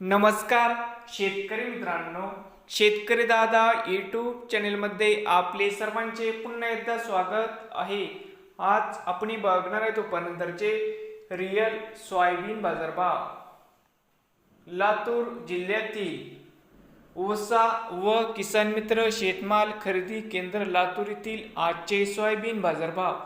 नमस्कार शेतकरी मित्रांनो. शेतकरी दादा यूट्यूब चॅनेलमध्ये आपले सर्वांचे पुन्हा एकदा स्वागत आहे. आज आपण बघणार आहे तोपर्यंतचे नंतरचे रिअल सोयाबीन बाजारभाव. लातूर जिल्ह्यातील ओसा व किसान मित्र शेतमाल खरेदी केंद्र लातूर येथील आजचे सोयाबीन बाजारभाव.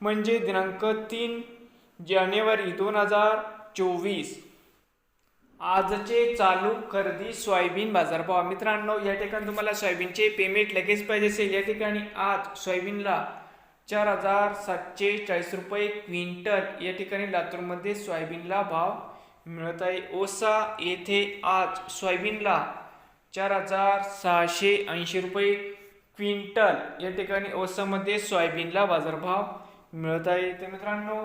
म्हणजे दिनांक तीन जानेवारी दोन हजार चोवीस. आजचे चालू खरेदी सोयाबीन बाजारभाव. मित्रांनो या ठिकाणी तुम्हाला सोयाबीनचे पेमेंट लगेच पाहिजे असेल. या ठिकाणी आज सोयाबीनला चार हजार सातशे चाळीस रुपये क्विंटल या ठिकाणी लातूरमध्ये सोयाबीनला भाव मिळत आहे. ओसा येथे आज सोयाबीनला चार हजार सहाशे ऐंशी रुपये क्विंटल या ठिकाणी ओसामध्ये सोयाबीनला बाजारभाव मिळत आहे. तर मित्रांनो